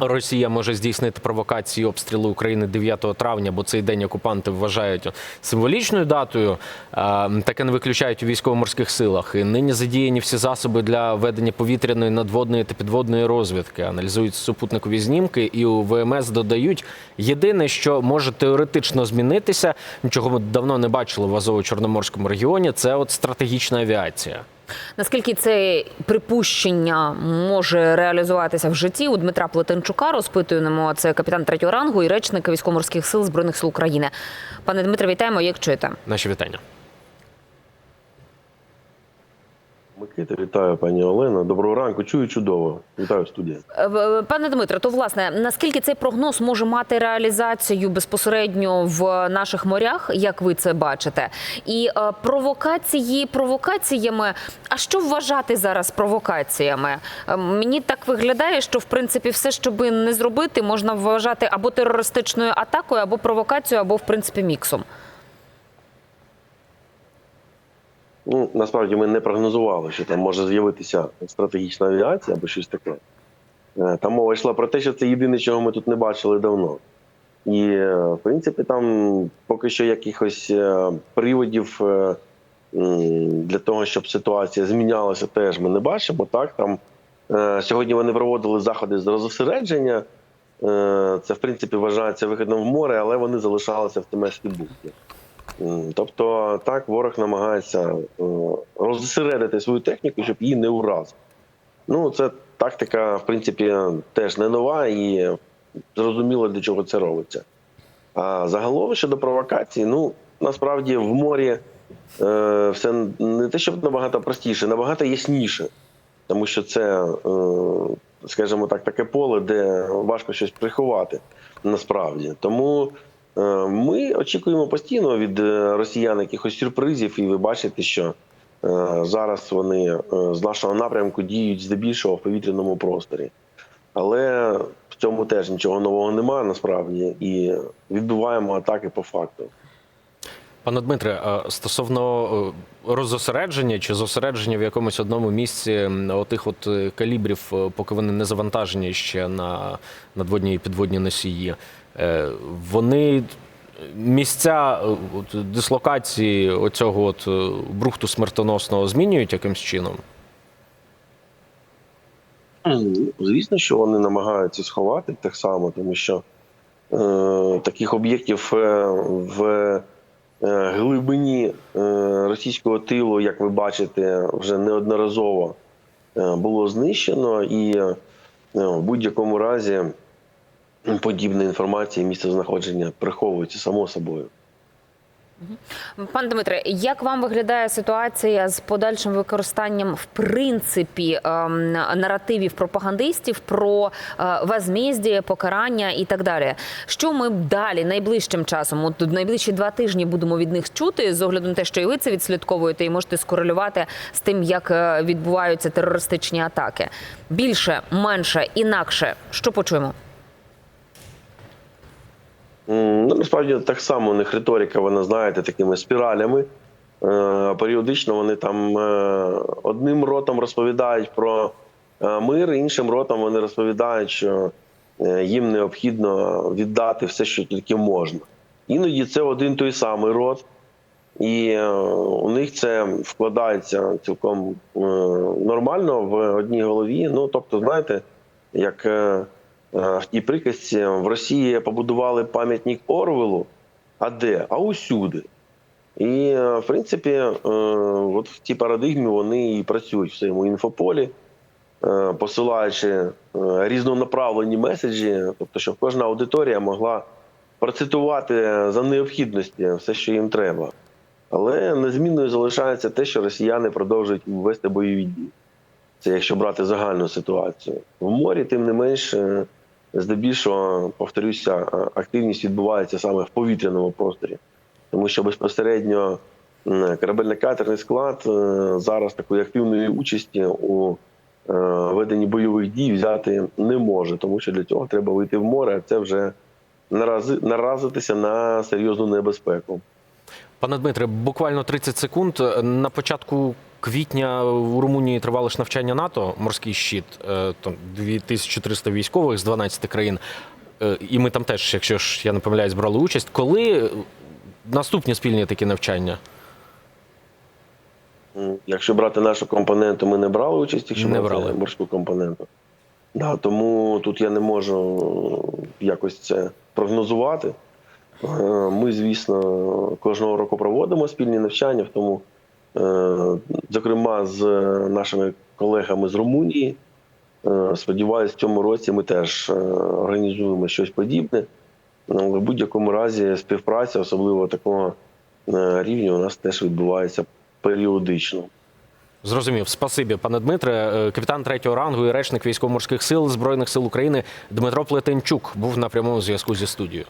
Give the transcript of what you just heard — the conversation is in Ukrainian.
Росія може здійснити провокації обстріли України 9 травня, бо цей день окупанти вважають символічною датою. Таке не виключають у військово-морських силах. І нині задіяні всі засоби для ведення повітряної, надводної та підводної розвідки. Аналізують супутникові знімки, і у ВМС додають єдине, що може теоретично змінитися, чого ми давно не бачили в Азово-Чорноморському регіоні. Це от стратегічна авіація. Наскільки це припущення може реалізуватися в житті? У Дмитра Плетенчука розпитуємо. Це капітан третього рангу і речник військово-морських сил збройних сил України. Пане Дмитре, вітаємо. Як чуєте? Наші вітання. Микита, вітаю, пані Олена. Доброго ранку. Чую чудово. Вітаю студія. Е, Пане Дмитре, то власне наскільки цей прогноз може мати реалізацію безпосередньо в наших морях, як ви це бачите? І е, провокації провокаціями. А що вважати зараз провокаціями? Е, Мені так виглядає, що в принципі все, що би не зробити, можна вважати або терористичною атакою, або провокацією, або в принципі міксом. Ну, насправді ми не прогнозували, що там може з'явитися стратегічна авіація або щось таке. Е, Там мова йшла про те, що це єдине, чого ми тут не бачили давно. І, е, в принципі, там поки що якихось е, приводів для того, щоб ситуація змінялася, теж ми не бачимо. Так, там сьогодні вони проводили заходи з розосередження. Це, в принципі, вважається виходом в море, але вони залишалися в Тимеській бухті. Тобто, так, ворог намагається е, розсередити свою техніку, щоб її не уразити. Ну, це тактика, в принципі, теж не нова і зрозуміло, для чого це робиться. А загалом щодо провокацій, ну насправді в морі е, все не те, щоб набагато простіше, набагато ясніше. Тому що це, е, скажімо так, таке поле, де важко щось приховати насправді. Тому ми очікуємо постійно від е, росіян якихось сюрпризів, і ви бачите, що е, зараз вони е, з нашого напрямку діють здебільшого в повітряному просторі. Але в цьому теж нічого нового немає насправді, і відбуваємо атаки по факту. Пане Дмитре, стосовно е, розосередження чи зосередження в якомусь одному місці отих от е, калібрів, е, поки вони не завантажені ще на надводні і підводні носії, е, вони місця е, дислокації оцього от е, брухту смертоносного змінюють якимсь чином? Звісно, що вони намагаються сховати так само, тому що е, таких об'єктів е, в е, глибині е, російського тилу, як ви бачите, вже неодноразово е, було знищено, і е, в будь-якому разі подібна інформація і місце знаходження приховується само собою. Пане Дмитре, як вам виглядає ситуація з подальшим використанням в принципі ем, наративів пропагандистів про е, возмездя, покарання і так далі? Що ми далі найближчим часом, от найближчі два тижні будемо від них чути з огляду на те, що і ви це відслідковуєте, і можете скорелювати з тим, як е, відбуваються терористичні атаки? Більше, менше, інакше, що почуємо? Ну, насправді так само у них риторика, вона знаєте, такими спіралями. Е, періодично вони там е, одним ротом розповідають про е, мир, іншим ротом вони розповідають, що їм необхідно віддати все, що тільки можна. Іноді це один той самий рот, і у них це вкладається цілком нормально в одній голові. Ну, тобто, знаєте, як. Е, Е, в тій приказці в Росії побудували пам'ятник Орвелу. А де? А усюди. І, е, в принципі, е, от в цій парадигмі вони і працюють в своєму інфополі, е, посилаючи е, різнонаправлені меседжі, тобто, щоб кожна аудиторія могла процитувати за необхідності все, що їм треба. Але незмінною залишається те, що росіяни продовжують вести бойові дії. Це якщо брати загальну ситуацію. В морі, тим не менш, е, здебільшого, повторюся, е, активність відбувається саме в повітряному просторі, тому що безпосередньо корабельно-катерний склад е, зараз такої активної участі у е, веденні бойових дій взяти не може, тому що для цього треба вийти в море, а це вже нарази, наразитися на серйозну небезпеку. Пане Дмитре, буквально 30 секунд. На початку квітня у Румунії тривало ж навчання НАТО, морський щит, е, там 2300 військових з 12 країн. Е, І ми там теж, якщо ж я не помиляюсь, брали участь. Коли наступні спільні такі навчання? Якщо брати нашу компоненту, ми не брали участь, якщо Не брати брали. морську компоненту. Да, тому тут я не можу якось це прогнозувати. Е, Ми, звісно, кожного року проводимо спільні навчання, в тому, зокрема, з нашими колегами з Румунії. Е, Сподіваюсь, в цьому році ми теж е, організуємо щось подібне. Ну, В будь-якому разі співпраця, особливо такого е, рівня, у нас теж відбувається періодично. Зрозумів, спасибі, пане Дмитре. Е, Капітан третього рангу і речник військово-морських сил Збройних сил України Дмитро Плетенчук був на прямому зв'язку зі студією.